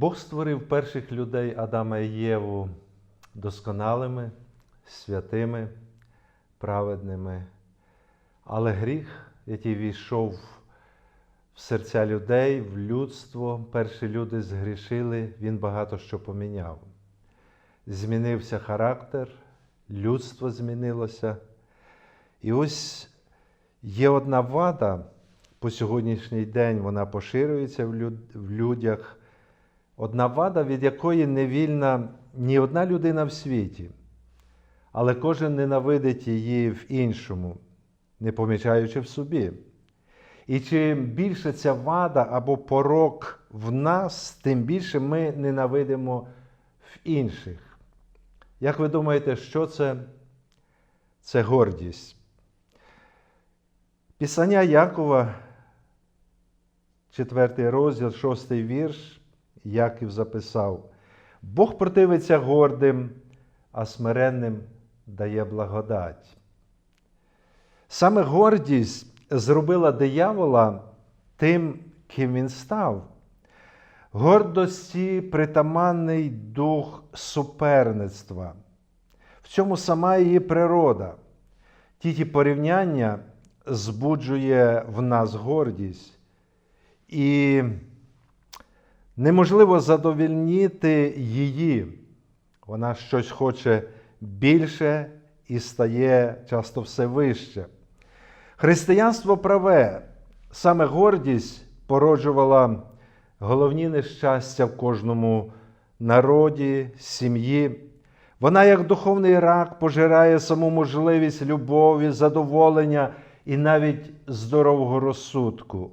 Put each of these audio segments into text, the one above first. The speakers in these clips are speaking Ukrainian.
Бог створив перших людей Адама і Єву досконалими, святими, праведними. Але гріх, який війшов в серця людей, в людство, перші люди згрішили, він багато що поміняв. Змінився характер, людство змінилося. І ось є одна вада по сьогоднішній день, вона поширюється в, людях. Одна вада, від якої не вільна ні одна людина в світі, але кожен ненавидить її в іншому, не помічаючи в собі. І чим більше ця вада або порок в нас, тим більше ми ненавидимо в інших. Як ви думаєте, що це? Це гордість. Писання Якова, 4 розділ, 6 вірш, Яків записав: Бог противиться гордим, а смиренним дає благодать. Саме гордість зробила диявола тим, ким він став. Гордості притаманний дух суперництва. В цьому сама її природа. Ті порівняння збуджує в нас гордість. І неможливо задовільнити її. Вона щось хоче більше і стає часто все вище. Християнство праве, саме гордість породжувала головні нещастя в кожному народі, сім'ї. Вона, як духовний рак, пожирає саму можливість любові, задоволення і навіть здорового розсудку.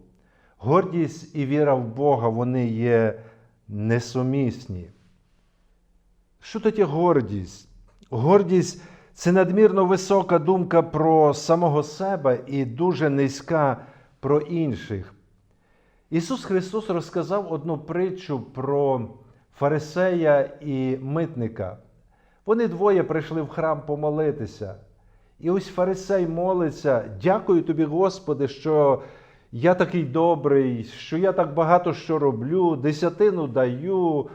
Гордість і віра в Бога вони є несумісні. Що таке гордість? Гордість це надмірно висока думка про самого себе і дуже низька про інших. Ісус Христос розказав одну притчу про фарисея і митника. Вони двоє прийшли в храм помолитися. І ось фарисей молиться: дякую тобі, Господи, що я такий добрий, що я так багато що роблю, десятину даю.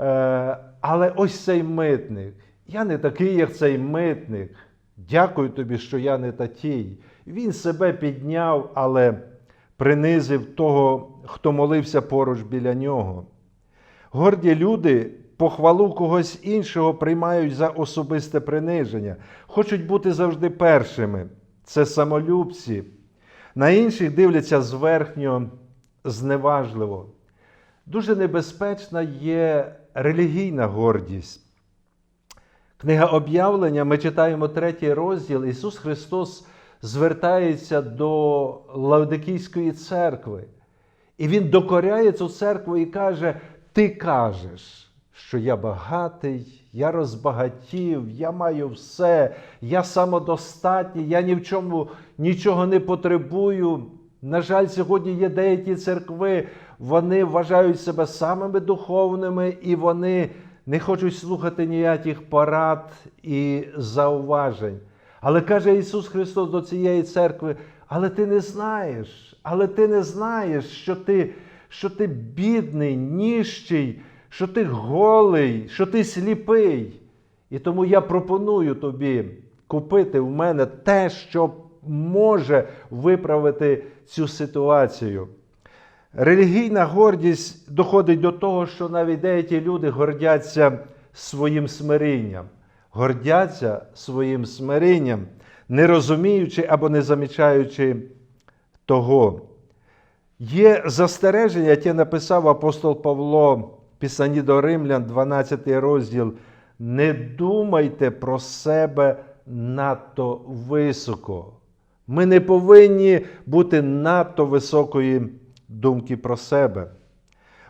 Е, Але ось цей митник. Я не такий, як цей митник. Дякую тобі, що я не такий. Він себе підняв, але принизив того, хто молився поруч біля нього. Горді люди похвалу когось іншого приймають за особисте приниження, хочуть бути завжди першими. Це самолюбці. На інших дивляться зверхньо, зневажливо. Дуже небезпечна є релігійна гордість. Книга об'явлення, ми читаємо третій розділ. Ісус Христос звертається до Лавдикійської церкви. І Він докоряє цю церкву і каже: Ти кажеш, що я багатий, я розбагатів, я маю все, я самодостатній, я ні в чому нічого не потребую. На жаль, сьогодні є деякі церкви, вони вважають себе самими духовними і вони не хочуть слухати ніяких порад і зауважень. Але каже Ісус Христос до цієї церкви: але ти не знаєш, але ти не знаєш, що ти, що ти бідний, ніщий, що ти голий, що ти сліпий. І тому я пропоную тобі купити в мене те, що може виправити цю ситуацію. Релігійна гордість доходить до того, що навіть деякі люди гордяться своїм смирінням, гордяться своїм смирінням, не розуміючи або не замічаючи того. Є застереження, яке написав апостол Павло в Писанні до Римлян, 12 розділ. Не думайте про себе надто високо. Ми не повинні бути надто високої думки про себе.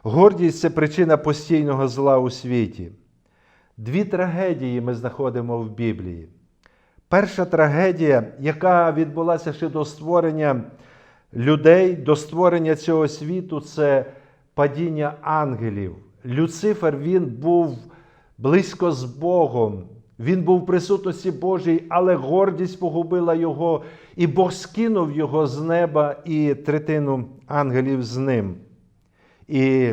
Гордість це причина постійного зла у світі. Дві трагедії ми знаходимо в Біблії. Перша трагедія, яка відбулася ще до створення людей, до створення цього світу, це падіння ангелів. Люцифер він був близько з Богом. Він був в присутності Божій, але гордість погубила його, і Бог скинув його з неба і третину ангелів з ним. І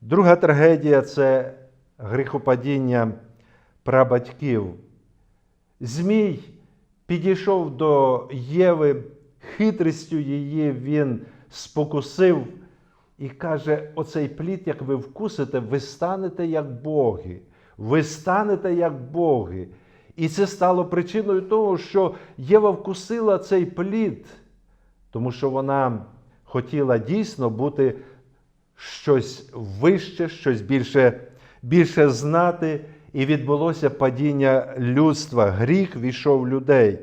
Друга трагедія це гріхопадіння прабатьків. Змій підійшов до Єви, хитрістю її він спокусив і каже: оцей плід, як ви вкусите, ви станете як боги. Ви станете як боги. І це стало причиною того, що Єва вкусила цей плід, тому що вона хотіла дійсно бути щось вище, щось більше, більше знати, і відбулося падіння людства. Гріх війшов в людей.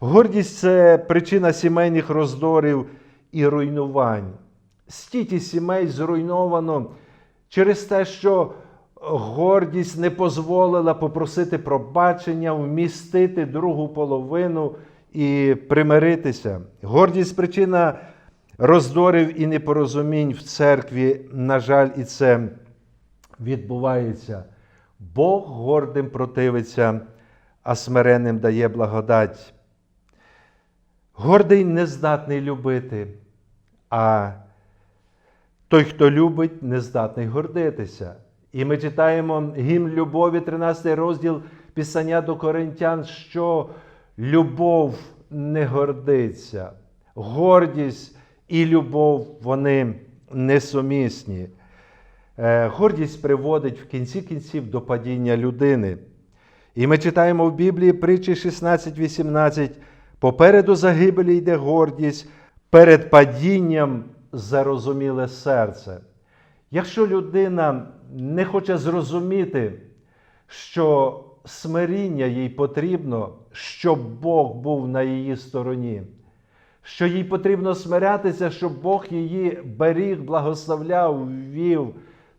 Гордість це причина сімейних роздорів і руйнувань. Стільки сімей зруйновано через те, що гордість не дозволила попросити пробачення, вмістити другу половину і примиритися. Гордість причина роздорів і непорозумінь в церкві. На жаль, і це відбувається. Бог гордим противиться, а смиренним дає благодать. Гордий не здатний любити, а той, хто любить, не здатний гордитися. І ми читаємо гімн любові, 13 розділ Писання до Коринтян, що любов не гордиться, гордість і любов вони несумісні. Е, Гордість приводить в кінці кінців до падіння людини. І ми читаємо в Біблії притчі 16-18. Попереду загибелі йде гордість, перед падінням зарозуміле серце. Якщо людина не хоче зрозуміти, що смиріння їй потрібно, щоб Бог був на її стороні, що їй потрібно смирятися, щоб Бог її беріг, благословляв, ввів,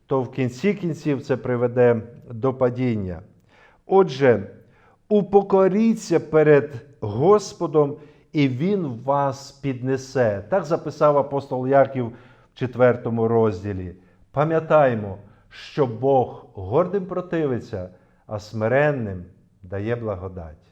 то в кінці кінців це приведе до падіння. Отже, упокоріться перед Господом, і Він вас піднесе. Так записав апостол Яків в 4 розділі. Пам'ятаймо, що Бог гордим противиться, а смиренним дає благодать.